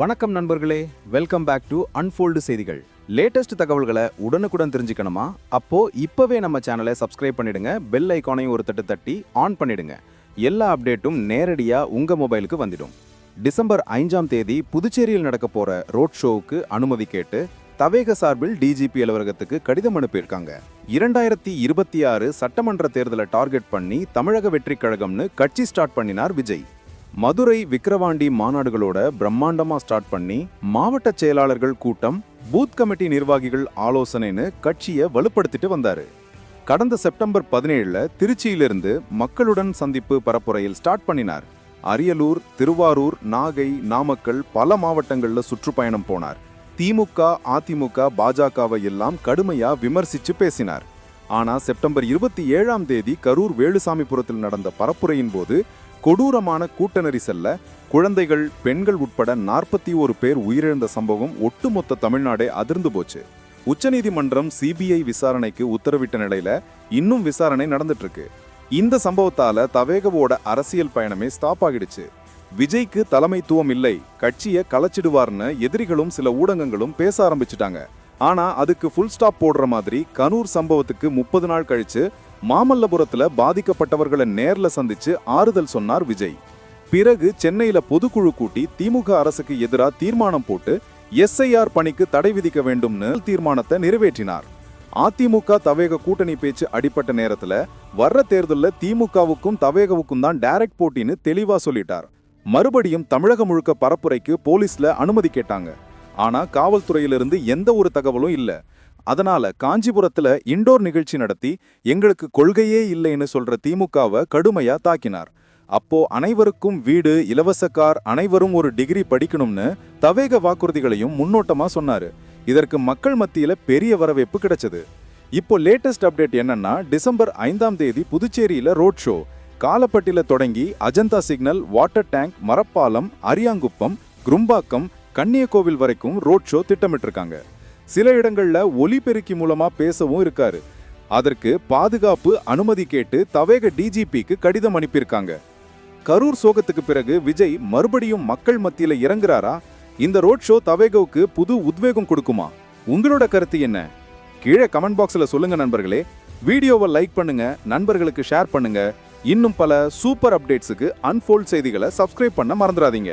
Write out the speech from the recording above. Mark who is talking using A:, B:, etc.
A: வணக்கம் நண்பர்களே welcome back to unfold செய்திகள். லேட்டஸ்ட் தகவல்களை உடனுக்குடன் தெரிஞ்சுக்கணுமா? அப்போ இப்பவே நம்ம சேனலை சப்ஸ்கிரைப் பண்ணிடுங்க பெல் ஐக்கானையும் ஒரு தட்டு தட்டி ஆன் பண்ணிடுங்க. எல்லா அப்டேட்டும் நேரடியாக உங்க மொபைலுக்கு வந்துடும். டிசம்பர் ஐந்தாம் தேதி புதுச்சேரியில் நடக்க போற ரோட் ஷோவுக்கு அனுமதி கேட்டு தவேக சார்பில் டிஜிபி அலுவலகத்துக்கு கடிதம் அனுப்பியிருக்காங்க. இரண்டாயிரத்தி இருபத்தி ஆறு சட்டமன்ற தேர்தலை டார்கெட் பண்ணி தமிழக வெற்றிக் கழகம்னு கட்சி ஸ்டார்ட் பண்ணினார் விஜய். மதுரை விக்கிரவாண்டி மாநாடுகளோட பிரம்மாண்டமா ஸ்டார்ட் பண்ணி மாவட்ட செயலாளர்கள் கூட்டம் பூத் கமிட்டி நிர்வாகிகள் ஆலோசனைன்னு கட்சியை வலுப்படுத்திட்டு வந்தாரு. கடந்த செப்டம்பர் பதினேழுல திருச்சியிலிருந்து மக்களுடன் சந்திப்பு பரப்புரையில் ஸ்டார்ட் பண்ணினார். அரியலூர் திருவாரூர் நாகை நாமக்கல் பல மாவட்டங்கள்ல சுற்றுப்பயணம் போனார். திமுக அதிமுக பாஜகவை எல்லாம் கடுமையா விமர்சிச்சு பேசினார். ஆனா செப்டம்பர் இருபத்தி ஏழாம் தேதி கரூர் வேலுசாமிபுரத்தில் நடந்த பரப்புரையின் போது கொடூரமான கூட்ட நெரிசல்ல குழந்தைகள் பெண்கள் உட்பட நாற்பத்தி ஒரு பேர் உயிரிழந்த சம்பவம் ஒட்டுமொத்த தமிழ்நாடே அதிர்ந்து போச்சு. உச்சநீதிமன்றம் சிபிஐ விசாரணைக்கு உத்தரவிட்ட நிலையில இன்னும் விசாரணை நடந்துட்டு இருக்கு இந்த சம்பவத்தால தவேகவோட அரசியல் பயணமே ஸ்டாப் ஆகிடுச்சு. விஜய்க்கு தலைமைத்துவம் இல்லை கட்சியை கலைச்சிடுவார்னு எதிரிகளும் சில ஊடகங்களும் பேச ஆரம்பிச்சிட்டாங்க. ஆனா அதுக்கு ஃபுல் ஸ்டாப் போடுற மாதிரி கனூர் சம்பவத்துக்கு முப்பது நாள் கழிச்சு மாமல்லபுரத்துல பாதிக்கப்பட்டவர்களை நேர்ல சந்திச்சு ஆறுதல் சொன்னார் விஜய். பிறகு சென்னையில பொதுக்குழு கூட்டி திமுக அரசுக்கு எதிராக தீர்மானம் போட்டு எஸ்ஐஆர் பணிக்கு தடை விதிக்க வேண்டும்னு தீர்மானத்தை நிறைவேற்றினார். அதிமுக தவேக கூட்டணி பேச்சு அடிப்பட்ட நேரத்துல வர்ற தேர்தலில் திமுகவுக்கும் தவேகவுக்கும் தான் டைரக்ட் போட்டின்னு தெளிவா சொல்லிட்டார். மறுபடியும் தமிழகம் முழுக்க பரப்புரைக்கு போலீஸ்ல அனுமதி கேட்டாங்க. ஆனா காவல்துறையிலிருந்து எந்த ஒரு தகவலும் இல்லை. அதனால காஞ்சிபுரத்துல இண்டோர் நிகழ்ச்சி நடத்தி எங்களுக்கு கொள்கையே இல்லைன்னு சொல்ற திமுகவை கடுமையா தாக்கினார். அப்போ அனைவருக்கும் வீடு இலவச கார் அனைவரும் ஒரு டிகிரி படிக்கணும்னு தவேக வாக்குறுதிகளையும் முன்னோட்டமா சொன்னாரு. இதற்கு மக்கள் மத்தியில பெரிய வரவேற்பு கிடைச்சது. இப்போ லேட்டஸ்ட் அப்டேட் என்னன்னா டிசம்பர் ஐந்தாம் தேதி புதுச்சேரியில ரோட் ஷோ காலப்பட்டில தொடங்கி Ajanta signal water tank Marappalam Ariyankuppam Kurumbakkam Kanniyakovil வரைக்கும் ரோட் ஷோ திட்டமிட்டிருக்காங்க. சில இடங்கள்ல ஒலிபெருக்கி மூலமா பேசவும் இருக்காரு. அதற்கு பாதுகாப்பு அனுமதி கேட்டு தவேக டிஜிபிக்கு கடிதம் அனுப்பியிருக்காங்க. கரூர் சோகத்துக்கு பிறகு விஜய் மறுபடியும் மக்கள் மத்தியில இறங்குறாரா? இந்த ரோட் ஷோ தவேகவுக்கு புது உத்வேகம் கொடுக்குமா? உங்களோட கருத்து என்ன? கீழே கமெண்ட் பாக்ஸ்ல சொல்லுங்க நண்பர்களே. வீடியோவை லைக் பண்ணுங்க நண்பர்களுக்கு ஷேர் பண்ணுங்க. இன்னும் பல சூப்பர் அப்டேட்ஸுக்கு அன்ஃபோல்ட் செய்திகளை சப்ஸ்கிரைப் பண்ண மறந்துடாதீங்க.